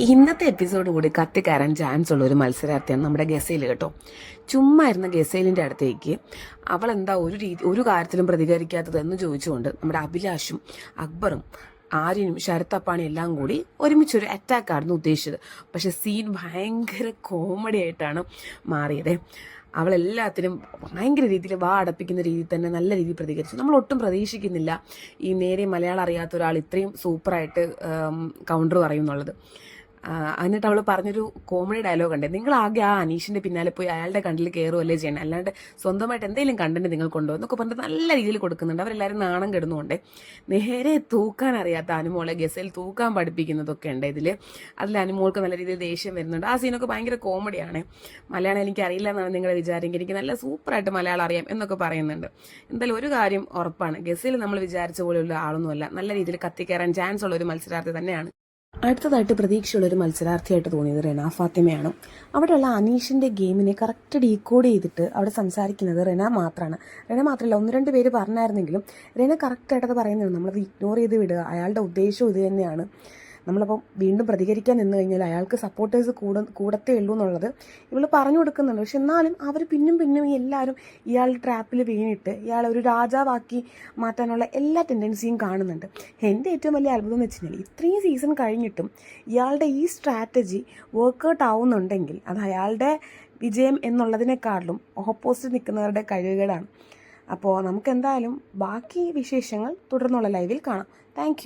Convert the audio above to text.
ഇന്നത്തെ എപ്പിസോഡ് കൂടി കത്തിക്കയറാൻ ചാൻസ് ഉള്ള ഒരു മത്സരാർത്ഥിയാണ് നമ്മുടെ ഗസയിൽ കേട്ടോ. ചുമ്മാ ഇരുന്ന ഗസേലിന്റെ അടുത്തേക്ക് അവൾ എന്താ ഒരു രീതി ഒരു കാര്യത്തിലും പ്രതികരിക്കാത്തത് എന്ന് ചോദിച്ചുകൊണ്ട് നമ്മുടെ അഭിലാഷും അക്ബറും ആര്യനും ശരത്തപ്പാണി എല്ലാം കൂടി ഒരുമിച്ചൊരു അറ്റാക്കായിരുന്നു ഉദ്ദേശിച്ചത്. പക്ഷെ സീൻ ഭയങ്കര കോമഡി ആയിട്ടാണ് മാറിയത്. അവളെല്ലാത്തിനും ഭയങ്കര രീതിയിൽ വാ അടപ്പിക്കുന്ന രീതിയിൽ തന്നെ നല്ല രീതിയിൽ പ്രതികരിച്ചു. നമ്മൾ ഒട്ടും പ്രതീക്ഷിക്കുന്നില്ല ഈ നേരെ മലയാളം അറിയാത്ത ഒരാൾ ഇത്രയും സൂപ്പറായിട്ട് കൗണ്ടർ പറയുന്നുള്ളത്. ആ, എന്നിട്ട് അവൾ പറഞ്ഞൊരു കോമഡി ഡയലോഗ് ഉണ്ട്. നിങ്ങൾ ആകെ ആ അനീഷിന്റെ പിന്നാലെ പോയി അയാളുടെ കണ്ടിൽ കയറുമല്ലേ ചെയ്യണം? അല്ലാണ്ട് സ്വന്തമായിട്ട് എന്തെങ്കിലും കണ്ടന്റ് നിങ്ങൾ കൊണ്ടുപോകും എന്നൊക്കെ പറഞ്ഞിട്ട് നല്ല രീതിയിൽ കൊടുക്കുന്നുണ്ട്. അവരെല്ലാവരും നാണം കെടുന്നുണ്ട് നേരെ തൂക്കാൻ അറിയാത്ത അനുമോളെ ഗസയിൽ തൂക്കാൻ പഠിപ്പിക്കുന്നതൊക്കെ ഉണ്ട് ഇതിൽ അതിൽ അനുമോൾക്ക് നല്ല രീതിയിൽ ദേഷ്യം വരുന്നുണ്ട്. ആ സീനൊക്കെ ഭയങ്കര കോമഡിയാണ് മലയാളം എനിക്ക് അറിയില്ല എന്നാണ് നിങ്ങൾ വിചാരിക്കുക എനിക്ക് നല്ല സൂപ്പറായിട്ട് മലയാളം അറിയാം എന്നൊക്കെ പറയുന്നുണ്ട്. എന്തായാലും ഒരു കാര്യം ഉറപ്പാണ്. ഗസയിൽ നമ്മൾ വിചാരിച്ച പോലെയുള്ള ആളൊന്നുമല്ല. നല്ല രീതിയിൽ കത്തിക്കയറാൻ ചാൻസ് ഉള്ള ഒരു മത്സരാർത്ഥി തന്നെയാണ്. അടുത്തതായിട്ട് പ്രതീക്ഷയുള്ള ഒരു മത്സരാർത്ഥിയായിട്ട് തോന്നിയത് റെന ഫാത്തിമയാണ്. അവിടെയുള്ള അനീഷിന്റെ ഗെയിമിനെ കറക്റ്റ് ഡീകോഡ് ചെയ്തിട്ട് അവിടെ സംസാരിക്കുന്നത് റെന മാത്രമാണ് റെന മാത്രമല്ല ഒന്ന് രണ്ട് പേര് പറഞ്ഞായിരുന്നെങ്കിലും റെന കറക്റ്റായിട്ടത് പറയുന്നുണ്ട് നമ്മളത് ഇഗ്നോർ ചെയ്ത് വിടുക. അയാളുടെ ഉദ്ദേശം ഇത് തന്നെയാണ്. നമ്മളപ്പോൾ വീണ്ടും പ്രതികരിക്കാൻ നിന്ന് കഴിഞ്ഞാൽ അയാൾക്ക് സപ്പോർട്ടേഴ്സ് കൂട കൂടത്തേ ഉള്ളൂ എന്നുള്ളത് ഇവൾ പറഞ്ഞു കൊടുക്കുന്നുണ്ട്. പക്ഷെ എന്നാലും അവർ പിന്നും പിന്നും എല്ലാവരും ഇയാളുടെ ട്രാപ്പിൽ വീണിട്ട് ഇയാളെ ഒരു രാജാവാക്കി മാറ്റാനുള്ള എല്ലാ ടെൻഡൻസിയും കാണുന്നുണ്ട്. എന്റെ ഏറ്റവും വലിയ അത്ഭുതം എന്ന് വെച്ച് കഴിഞ്ഞാൽ ഇത്രയും സീസൺ കഴിഞ്ഞിട്ടും ഇയാളുടെ ഈ സ്ട്രാറ്റജി വർക്കൗട്ട് ആവുന്നുണ്ടെങ്കിൽ അത് അയാളുടെ വിജയം എന്നുള്ളതിനേക്കാളും ഓപ്പോസിറ്റ് നിൽക്കുന്നവരുടെ കഴിവുകളാണ്. അപ്പോൾ നമുക്ക് എന്തായാലും ബാക്കി വിശേഷങ്ങൾ തുടർന്നുള്ള ലൈവിൽ കാണാം. താങ്ക്